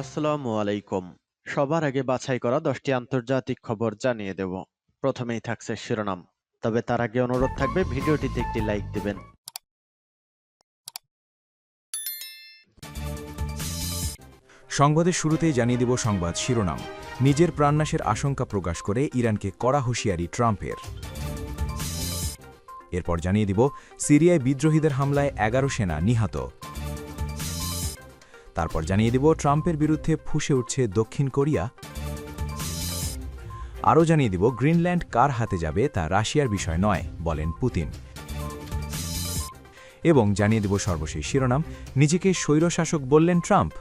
আসসালামু আলাইকুম। সবার আগে বাছাই করা দশটি আন্তর্জাতিক খবর জানিয়ে দেব। প্রথমেই থাকছে শিরোনাম। তবে তার আগে অনুরোধ থাকবে, ভিডিওটিতে একটি লাইক দিবেন। সংবাদের শুরুতেই জানিয়ে দেব সংবাদ শিরোনাম। নিজের প্রাণনাশের আশঙ্কা প্রকাশ করে ইরানকে কড়া হুঁশিয়ারি ট্রাম্পের। এরপর জানিয়ে দিব, সিরিয়ায় বিদ্রোহীদের হামলায় এগারো সেনা নিহত। তারপর জানিয়ে দিব, ট্রাম্পের বিরুদ্ধে ফুসে উঠছে দক্ষিণ কোরিয়া। আরও জানিয়ে দিব, গ্রিনল্যান্ড কার হাতে যাবে তা রাশিয়ার বিষয় নয়, বলেন পুতিন। এবং জানিয়ে দেব সর্বশেষ শিরোনাম, নিজেকে স্বৈরশাসক বললেন ট্রাম্প।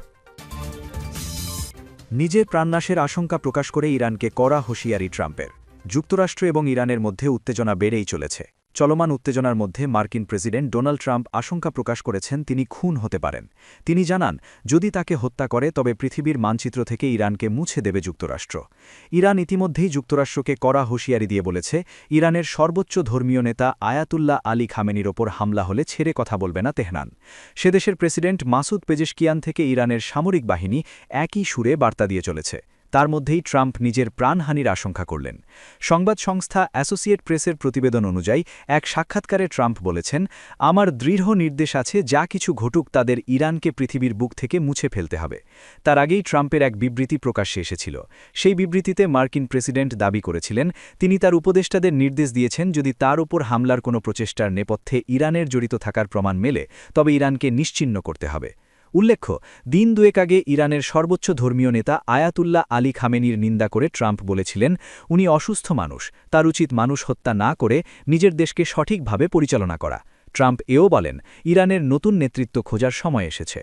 নিজের প্রাণনাশের আশঙ্কা প্রকাশ করে ইরানকে কড়া হুঁশিয়ারি ট্রাম্পের। যুক্তরাষ্ট্র এবং ইরানের মধ্যে উত্তেজনা বেড়েই চলেছে। চলমান উত্তেজনার মধ্যে মার্কিন প্রেসিডেন্ট ডোনাল্ড ট্রাম্প আশঙ্কা প্রকাশ করেছেন তিনি খুন হতে পারেন। তিনি জানান, যদি তাকে হত্যা করে, তবে পৃথিবীর মানচিত্র থেকে ইরানকে মুছে দেবে যুক্তরাষ্ট্র। ইরান ইতিমধ্যেই যুক্তরাষ্ট্রকে কড়া হুঁশিয়ারি দিয়ে বলেছে, ইরানের সর্বোচ্চ ধর্মীয় নেতা আয়াতুল্লাহ আলী খামেনির ওপর হামলা হলে ছেড়ে কথা বলবে না তেহরান। সেদেশের প্রেসিডেন্ট মাসুদ পেজেশকিয়ান থেকে ইরানের সামরিক বাহিনী একই সুরে বার্তা দিয়ে চলেছে। তার মধ্যেই ট্রাম্প নিজের প্রাণহানির আশঙ্কা করলেন। সংবাদ সংস্থা অ্যাসোসিয়েট প্রেসের প্রতিবেদন অনুযায়ী, এক সাক্ষাৎকারে ট্রাম্প বলেছেন, আমার দৃঢ় নির্দেশ আছে, যা কিছু ঘটুক তাদের ইরানকে পৃথিবীর বুক থেকে মুছে ফেলতে হবে। তার আগেই ট্রাম্পের এক বিবৃতি প্রকাশ্যে এসেছিল। সেই বিবৃতিতে মার্কিন প্রেসিডেন্ট দাবি করেছিলেন, তিনি তার উপদেষ্টাদের নির্দেশ দিয়েছেন, যদি তার উপর হামলার কোনো প্রচেষ্টার নেপথ্যে ইরানের জড়িত থাকার প্রমাণ মেলে, তবে ইরানকে নিশ্চিহ্ন করতে হবে। উল্লেখ্য, দিন দুয়েক আগে ইরানের সর্বোচ্চ ধর্মীয় নেতা আয়াতুল্লাহ আলী খামেনির নিন্দা করে ট্রাম্প বলেছিলেন, উনি অসুস্থ মানুষ, তার উচিত মানুষ হত্যা না করে নিজের দেশকে সঠিকভাবে পরিচালনা করা। ট্রাম্প এও বলেন, ইরানের নতুন নেতৃত্ব খোঁজার সময় এসেছে।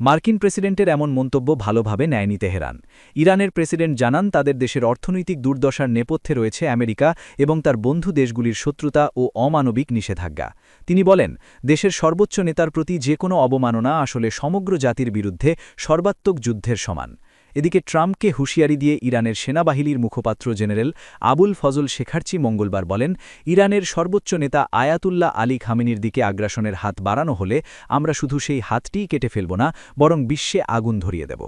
মার্কিন প্রেসিডেন্টের এমন মন্তব্য ভালোভাবে নেয়নি তেহরান। ইরানের প্রেসিডেন্ট জানান, তাদের দেশের অর্থনৈতিক দুর্দশার নেপথ্যে রয়েছে আমেরিকা এবং তার বন্ধু দেশগুলির শত্রুতা ও অমানবিক নিষেধাজ্ঞা। তিনি বলেন, দেশের সর্বোচ্চ নেতার প্রতি যে কোনো অবমাননা আসলে সমগ্র জাতির বিরুদ্ধে সর্বাত্মক যুদ্ধের সমান। এদিকে ট্রাম্পকে হুঁশিয়ারি দিয়ে ইরানের সেনাবাহিনীর মুখপাত্র জেনারেল আবুল ফজল শেখার্চি মঙ্গলবার বলেন, ইরানের সর্বোচ্চ নেতা আয়াতুল্লাহ আলী খামিনির দিকে আগ্রাসনের হাত বাড়ানো হলে আমরা শুধু সেই হাতটিই কেটে ফেলব না, বরং বিশ্বে আগুন ধরিয়ে দেব।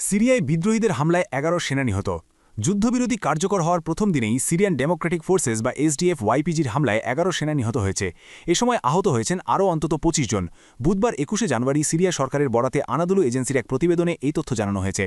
সিরিয়ায় বিদ্রোহীদের হামলায় এগারো সেনা নিহত। যুদ্ধবিরোধী কার্যকর হওয়ার প্রথম দিনেই সিরিয়ান ডেমোক্রেটিক ফোর্সেস বা এসডিএফ ওয়াইপিজির হামলায় এগারো সেনা নিহত হয়েছে। এ সময় আহত হয়েছেন আরও অন্তত পঁচিশ জন। বুধবার একুশে জানুয়ারি সিরিয়া সরকারের বরাতে আনাদুলু এজেন্সির এক প্রতিবেদনে এই তথ্য জানানো হয়েছে।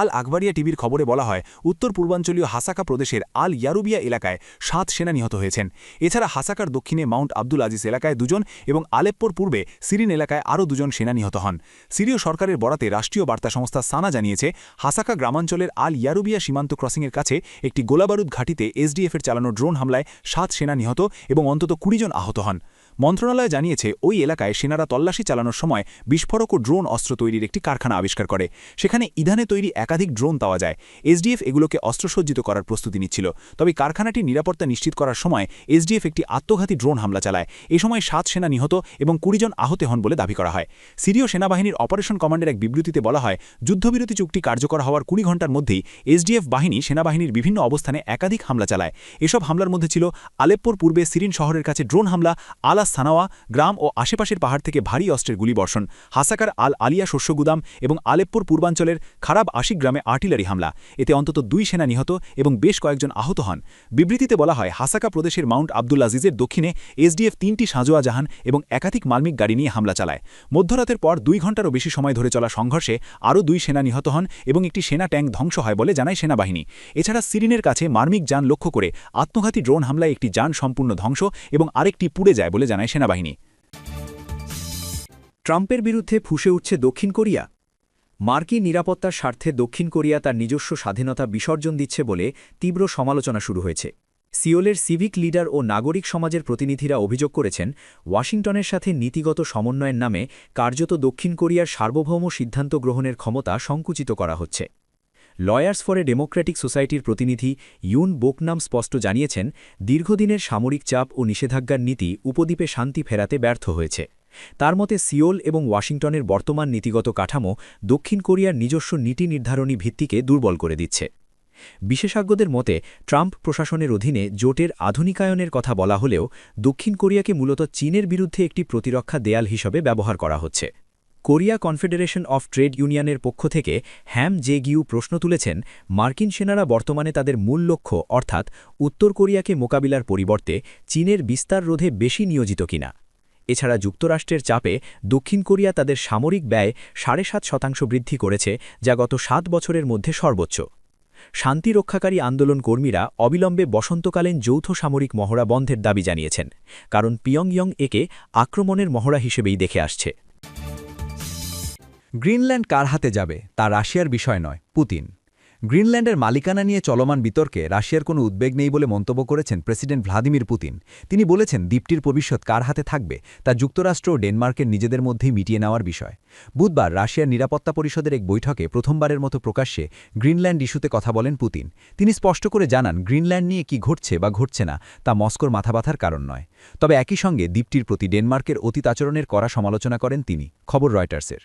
আল আকবরিয়া টিভির খবরে বলা হয়, উত্তর পূর্বাঞ্চলীয় হাসাকা প্রদেশের আল ইয়ারুবিয়া এলাকায় সাত সেনা নিহত হয়েছেন। এছাড়া হাসাকার দক্ষিণে মাউন্ট আব্দুল আজিজ এলাকায় দুজন এবং আলেপ্পোর পূর্বে সিরিন এলাকায় আরও দুজন সেনা নিহত হন। সিরীয় সরকারের বরাতে রাষ্ট্রীয় বার্তা সংস্থা সানা জানিয়েছে, হাসাকা গ্রামাঞ্চলের আল ইয়ারুবিয়া সীমান্ত ক্রসিংয়ের কাছে একটি গোলাবারুদ ঘাঁটিতে এসডিএফের চালানো ড্রোন হামলায় সাত সেনা নিহত এবং অন্তত কুড়ি জন আহত হন। মন্ত্রণালয় জানিয়েছে, ওই এলাকায় সেনারা তল্লাশি চালানোর সময় বিস্ফোরক ও ড্রোন অস্ত্র তৈরির একটি কারখানা আবিষ্কার করে। সেখানে ইধানে তৈরি একাধিক ড্রোন পাওয়া যায়। এসডিএফ এগুলোকে অস্ত্রসজ্জিত করার প্রস্তুতি নিচ্ছিল। তবে কারখানাটির নিরাপত্তা নিশ্চিত করার সময় এসডিএফ একটি আত্মঘাতী ড্রোন হামলা চালায়। এ সময় সাত সেনা নিহত এবং কুড়ি জন আহত হন বলে দাবি করা হয়। সিরীয় সেনাবাহিনীর অপারেশন কমান্ডের এক বিবৃতিতে বলা হয়, যুদ্ধবিরতি চুক্তি কার্যকর হওয়ার কুড়ি ঘণ্টার মধ্যেই এসডিএফ বাহিনী সেনাবাহিনীর বিভিন্ন অবস্থানে একাধিক হামলা চালায়। এসব হামলার মধ্যে ছিল আলেপ্পোর পূর্বে সিরিন শহরের কাছে ড্রোন হামলা আলা সানাওয়া গ্রাম ও আশেপাশের পাহাড় থেকে ভারী অস্ত্রের গুলিবর্ষণ, হাসাকার আল আলিয়া শস্যগুদাম এবং আলেপ্পুর পূর্বাঞ্চলের খারাপ আশিক গ্রামে আর্টিলারি হামলা। এতে অন্তত দুই সেনা নিহত এবং বেশ কয়েকজন আহত হন। বিবৃতিতে বলা হয়, হাসাকা প্রদেশের মাউন্ট আব্দুল আজিজের দক্ষিণে এসডিএফ তিনটি সাজোয়া জাহান এবং একাধিক মালমিক গাড়ি নিয়ে হামলা চালায়। মধ্যরাতের পর দুই ঘণ্টারও বেশি সময় ধরে চলা সংঘর্ষে আরও দুই সেনা নিহত হন এবং একটি সেনা ট্যাঙ্ক ধ্বংস হয় বলে জানায় সেনাবাহিনী। এছাড়া সিরিনের কাছে মার্মিক যান লক্ষ্য করে আত্মঘাতী ড্রোন হামলায় একটি যান সম্পূর্ণ ধ্বংস এবং আরেকটি পুড়ে যায় বলে জানায় সেনাবাহিনী। ট্রাম্পের বিরুদ্ধে ফুসে উঠছে দক্ষিণ কোরিয়া। মার্কিন নিরাপত্তার স্বার্থে দক্ষিণ কোরিয়া তার নিজস্ব স্বাধীনতা বিসর্জন দিচ্ছে বলে তীব্র সমালোচনা শুরু হয়েছে। সিওলের সিভিক লিডার ও নাগরিক সমাজের প্রতিনিধিরা অভিযোগ করেছেন, ওয়াশিংটনের সাথে নীতিগত সমন্বয়ের নামে কার্যত দক্ষিণ কোরিয়ার সার্বভৌম সিদ্ধান্ত গ্রহণের ক্ষমতা সংকুচিত করা হচ্ছে। লয়ার্স ফর এ ডেমোক্রেটিক সোসাইটির প্রতিনিধি ইউন বোকনাম স্পষ্ট জানিয়েছেন, দীর্ঘদিনের সামরিক চাপ ও নিষেধাজ্ঞার নীতি উপদ্বীপে শান্তি ফেরাতে ব্যর্থ হয়েছে। তার মতে, সিওল এবং ওয়াশিংটনের বর্তমান নীতিগত কাঠামো দক্ষিণ কোরিয়ার নিজস্ব নীতি নির্ধারণী ভিত্তিকে দুর্বল করে দিচ্ছে। বিশেষজ্ঞদের মতে, ট্রাম্প প্রশাসনের অধীনে জোটের আধুনিকায়নের কথা বলা হলেও দক্ষিণ কোরিয়াকে মূলত চীনের বিরুদ্ধে একটি প্রতিরক্ষা দেয়াল হিসেবে ব্যবহার করা হচ্ছে। কোরিয়া কনফেডারেশন অফ ট্রেড ইউনিয়নের পক্ষ থেকে হ্যাম জে গিউ প্রশ্ন তুলেছেন, মার্কিন সেনারা বর্তমানে তাদের মূল লক্ষ্য, অর্থাৎ উত্তর কোরিয়াকে মোকাবিলার পরিবর্তে চীনের বিস্তার রোধে বেশি নিয়োজিত কিনা। এছাড়া যুক্তরাষ্ট্রের চাপে দক্ষিণ কোরিয়া তাদের সামরিক ব্যয় সাড়ে সাত শতাংশ বৃদ্ধি করেছে, যা গত সাত বছরের মধ্যে সর্বোচ্চ। শান্তি রক্ষাকারী আন্দোলন কর্মীরা অবিলম্বে বসন্তকালীন যৌথ সামরিক মহড়া বন্ধের দাবি জানিয়েছেন, কারণ পিয়ংইয়ং একে আক্রমণের মহড়া হিসেবেই দেখে আসছে। গ্রিনল্যান্ড কার হাতে যাবে তা রাশিয়ার বিষয় নয়, পুতিন। গ্রিনল্যান্ডের মালিকানা নিয়ে চলমান বিতর্কে রাশিয়ার কোনো উদ্বেগ নেই বলে মন্তব্য করেছেন প্রেসিডেন্ট ভ্লাদিমির পুতিন। তিনি বলেছেন, দ্বীপটির ভবিষ্যৎ কার হাতে থাকবে তা যুক্তরাষ্ট্র ও ডেনমার্কের নিজেদের মধ্যেই মিটিয়ে নেওয়ার বিষয়। বুধবার রাশিয়ার নিরাপত্তা পরিষদের এক বৈঠকে প্রথমবারের মতো প্রকাশ্যে গ্রিনল্যান্ড ইস্যুতে কথা বলেন পুতিন। তিনি স্পষ্ট করে জানান, গ্রিনল্যান্ড নিয়ে কি ঘটছে বা ঘটছে না তা মস্কোর মাথাব্যথার কারণ নয়। তবে একই সঙ্গে দ্বীপটির প্রতি ডেনমার্কের অতীত আচরণের কড়া সমালোচনা করেন তিনি। খবর রয়টার্সের।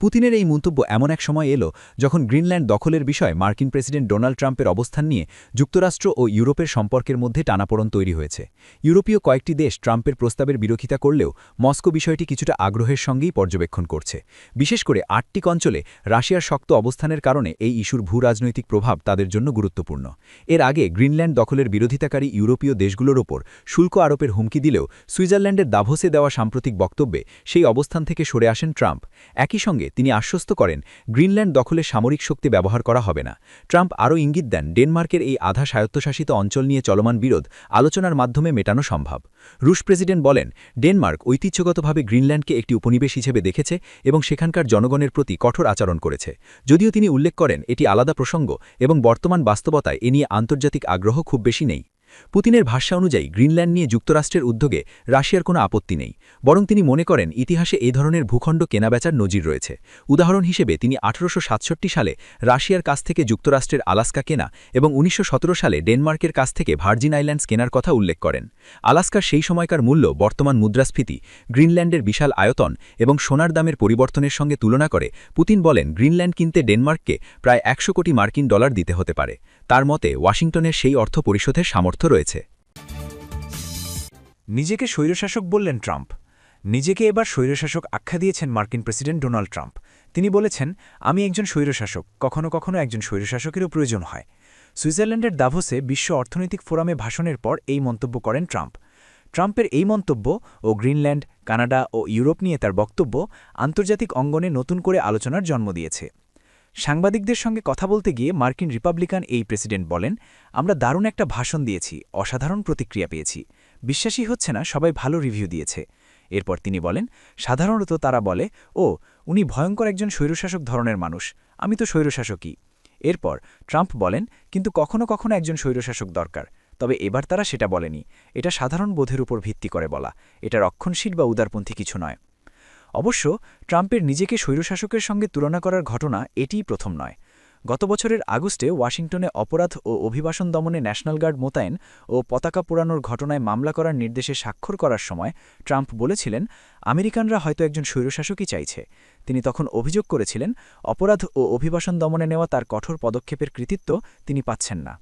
পুতিনের এই মন্তব্য এমন এক সময় এলো যখন গ্রিনল্যান্ড দখলের বিষয়ে মার্কিন প্রেসিডেন্ট ডোনাল্ড ট্রাম্পের অবস্থান নিয়ে যুক্তরাষ্ট্র ও ইউরোপের সম্পর্কের মধ্যে টানাপোড়ন তৈরি হয়েছে। ইউরোপীয় কয়েকটি দেশ ট্রাম্পের প্রস্তাবের বিরোধিতা করলেও মস্কো বিষয়টি কিছুটা আগ্রহের সঙ্গেই পর্যবেক্ষণ করছে। বিশেষ করে আটটি অঞ্চলে রাশিয়ার শক্ত অবস্থানের কারণে এই ইস্যুর ভূ রাজনৈতিক প্রভাব তাদের জন্য গুরুত্বপূর্ণ। এর আগে গ্রিনল্যান্ড দখলের বিরোধিতাকারী ইউরোপীয় দেশগুলোর ওপর শুল্ক আরোপের হুমকি দিলেও সুইজারল্যান্ডের দাভোসে দেওয়া সাম্প্রতিক বক্তব্যে সেই অবস্থান থেকে সরে আসেন ট্রাম্প। একই সঙ্গে তিনি আশ্বস্ত করেন, গ্রিনল্যান্ড দখলে সামরিক শক্তি ব্যবহার করা হবে না। ট্রাম্প আরও ইঙ্গিত দেন, ডেনমার্কের এই আধা স্বায়ত্তশাসিত অঞ্চল নিয়ে চলমান বিরোধ আলোচনার মাধ্যমে মেটানো সম্ভব। রুশ প্রেসিডেন্ট বলেন, ডেনমার্ক ঐতিহ্যগতভাবে গ্রিনল্যান্ডকে একটি উপনিবেশ হিসেবে দেখেছে এবং সেখানকার জনগণের প্রতি কঠোর আচরণ করেছে। যদিও তিনি উল্লেখ করেন, এটি আলাদা প্রসঙ্গ এবং বর্তমান বাস্তবতায় এ নিয়ে আন্তর্জাতিক আগ্রহ খুব বেশি নেই। পুতিনের ভাষ্য অনুযায়ী, গ্রিনল্যান্ড নিয়ে যুক্তরাষ্ট্রের উদ্যোগে রাশিয়ার কোনো আপত্তি নেই, বরং তিনি মনে করেন, ইতিহাসে এই ধরনের ভূখণ্ড কেনাবেচার নজির রয়েছে। উদাহরণ হিসেবে, তিনি আঠারোশো সাতষট্টি সালে রাশিয়ার কাছ থেকে যুক্তরাষ্ট্রের আলাস্কা কেনা এবং উনিশশো সতেরো সালে ডেনমার্কের কাছ থেকে ভার্জিন আইল্যান্ডস কেনার কথা উল্লেখ করেন। আলাস্কার সেই সময়কার মূল্য বর্তমান মুদ্রাস্ফীতি, গ্রিনল্যান্ডের বিশাল আয়তন এবং সোনার দামের পরিবর্তনের সঙ্গে তুলনা করে, পুতিন বলেন, গ্রিনল্যান্ড কিনতে ডেনমার্ককে প্রায় একশো কোটি মার্কিন ডলার দিতে হতে পারে। তার মতে, ওয়াশিংটনের সেই অর্থ পরিশোধের সামর্থ্য রয়েছে। নিজেকে স্বৈরশাসক বললেন ট্রাম্প। নিজেকে এবার স্বৈরশাসক আখ্যা দিয়েছেন মার্কিন প্রেসিডেন্ট ডোনাল্ড ট্রাম্প। তিনি বলেছেন, আমি একজন স্বৈরশাসক, কখনো কখনো একজন স্বৈরশাসকেরও প্রয়োজন হয়। সুইজারল্যান্ডের দাভোসে বিশ্ব অর্থনৈতিক ফোরামে ভাষণের পর এই মন্তব্য করেন ট্রাম্প। ট্রাম্পের এই মন্তব্য ও গ্রিনল্যান্ড, কানাডা ও ইউরোপ নিয়ে তার বক্তব্য আন্তর্জাতিক অঙ্গনে নতুন করে আলোচনার জন্ম দিয়েছে। সাংবাদিকদের সঙ্গে কথা বলতে গিয়ে মার্কিন রিপাবলিকান এই প্রেসিডেন্ট বলেন, আমরা দারুণ একটা ভাষণ দিয়েছি, অসাধারণ প্রতিক্রিয়া পেয়েছি। বিশ্বাসই হচ্ছে না, সবাই ভালো রিভিউ দিয়েছে। এরপর তিনি বলেন, সাধারণত তারা বলে, ও, উনি ভয়ঙ্কর একজন স্বৈরশাসক ধরনের মানুষ, আমি তো স্বৈরশাসকই। এরপর ট্রাম্প বলেন, কিন্তু কখনো কখনো একজন স্বৈরশাসক দরকার, তবে এবার তারা সেটা বলেনি। এটা সাধারণ বোধের উপর ভিত্তি করে বলা। এটা রক্ষণশীল বা উদারপন্থী কিছু নয়। অবশ্য ট্রাম্পের নিজেকে স্বৈরশাসকের সঙ্গে তুলনা করার ঘটনা এটিই প্রথম নয়। গত বছরের আগস্টে ওয়াশিংটনে অপরাধ ও অভিবাসন দমনে ন্যাশনাল গার্ড মোতায়েন ও পতাকা পোড়ানোর ঘটনায় মামলা করার নির্দেশে স্বাক্ষর করার সময় ট্রাম্প বলেছিলেন, আমেরিকানরা হয়তো একজন স্বৈরশাসকই চাইছে। তিনি তখন অভিযোগ করেছিলেন, অপরাধ ও অভিবাসন দমনে নেওয়া তার কঠোর পদক্ষেপের কৃতিত্ব তিনি পাচ্ছেন না।